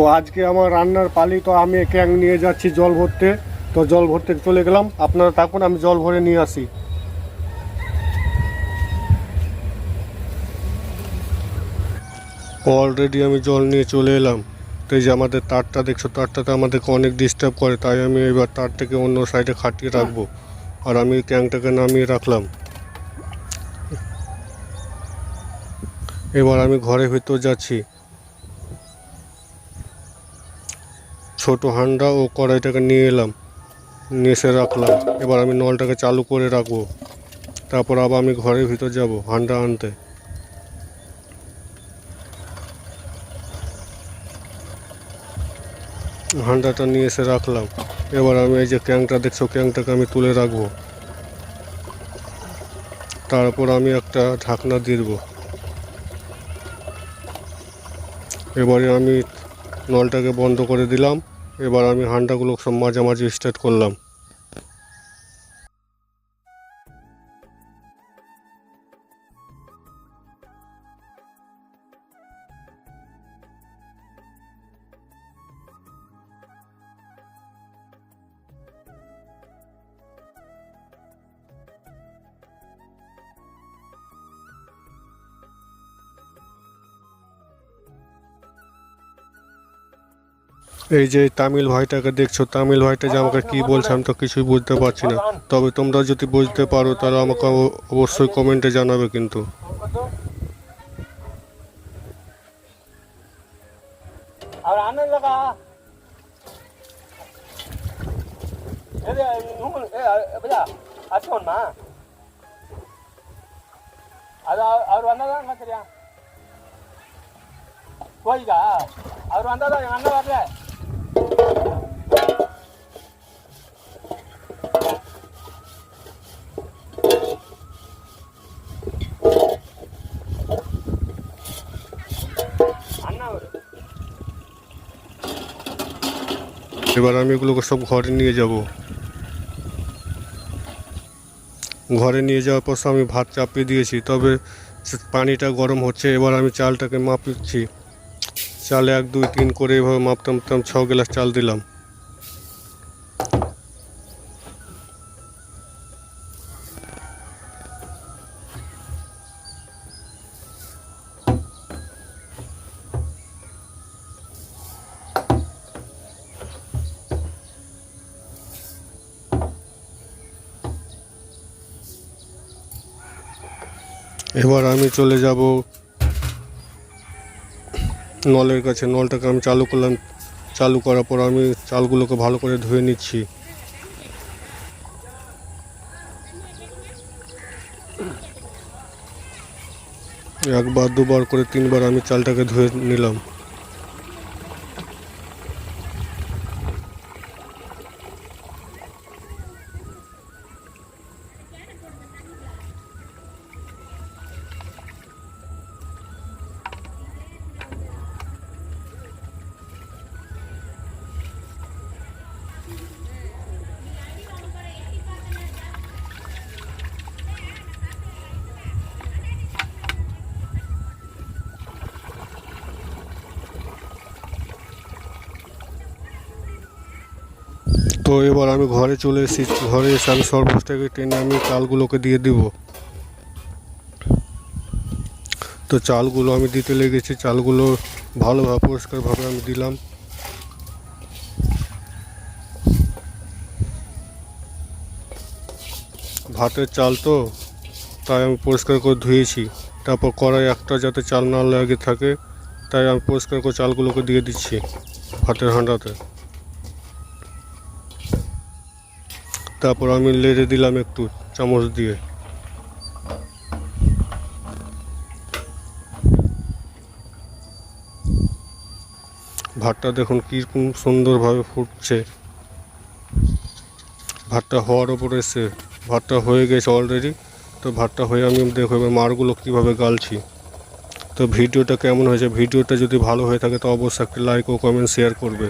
তো আজকে আমার রান্নার পালি তো আমি ক্যাং নিয়ে যাচ্ছি জল ভরতে। তো জল ভরতে চলে গেলাম। আপনারা থাকুন, আমি জল ভরে নিয়ে আসি। অলরেডি আমি জল নিয়ে চলে এলাম। তো এই যে আমাদের তারটা দেখছ, তারটাতে আমাদেরকে অনেক ডিস্টার্ব করে। তাই আমি এবার তারটাকে অন্য সাইডে খাটিয়ে রাখব। আর আমি ক্যাংটাকে নামিয়ে রাখলাম। এবার আমি ঘরের ভিতর যাচ্ছি। ছোট হান্ডা ও কড়াইটাকে নিয়ে এলাম। নিয়ে এসে রাখলাম। এবার আমি নলটাকে চালু করে রাখব। তারপর আবার আমি ঘরের ভিতর যাব হান্ডা আনতে। হান্ডাটা নিয়ে এসে রাখলাম। এবার আমি এই যে ক্যাংটা দেখছ, ক্যাংটাকে আমি তুলে রাখব। তারপর আমি একটা ঢাকনা দেবো। এবারে আমি নলটাকে বন্ধ করে দিলাম। এবার আমি হান্ডাগুলো সব মাঝামাঝি স্টার্ট করলাম। এই যে তামিল ভাইটাকে দেখছ, তামিল ভাইটা যে আমাকে কি বলছে আমি তো কিছুই বুঝতে পারছি না। তবে তোমরা যদি বুঝতে পারো, তাহলে আমাকে অবশ্যই কমেন্টে জানাবে কিন্তু। அவர் வந்தாதான் தெரியும் போய்க்கா அவர் வந்தாதான் அண்ணன் வரல এবার আমি এগুলোকে সব ঘরে নিয়ে যাব। ঘরে নিয়ে যাওয়ার পর আমি ভাত চাপিয়ে দিয়েছি, তবে পানিটা গরম হচ্ছে, এবার আমি চালটাকে মাপছি। চালে এক, দুই, তিন করে এভাবে মাপতাম মাপতাম, ছ গ্লাস চাল দিলাম। এবার আমি চলে যাব নলের কাছে। নলটাকে আমি চালু করলাম। চালু করার পর আমি চালগুলোকে ভালো করে ধুয়ে নিচ্ছি। একবার, দুবার করে তিনবার আমি চালটাকে ধুয়ে নিলাম। তো এবার আমি ঘরে চলে এসেছি। ঘরে এসে আমি সর্বস্টাকে টেনে আমি চালগুলোকে দিয়ে দিব। তো চালগুলো আমি দিতে লেগেছি। চালগুলো ভালোভাবে, পরিষ্কারভাবে আমি দিলাম। ভাতের চাল তো, তাই আমি পরিষ্কার করে ধুয়েছি। তারপর কড়াই একটা যাতে চাল না লাগে থাকে, তাই আমি পরিষ্কার করে চালগুলোকে দিয়ে দিচ্ছি ভাতের হাঁড়াতে তারপর আমি লেড়ে দিলাম একটু চামচ দিয়ে। ভাতটা দেখুন কীরকম সুন্দরভাবে ফুটছে। ভাতটা হওয়ার ওপর এসে ভাতটা হয়ে গেছে অলরেডি তো ভাতটা হয়ে আমি দেখো এবার মারগুলো কীভাবে গালছি। তো ভিডিওটা কেমন হয়েছে? ভিডিওটা যদি ভালো হয়ে থাকে তো অবশ্যই একটা লাইক ও কমেন্ট শেয়ার করবে।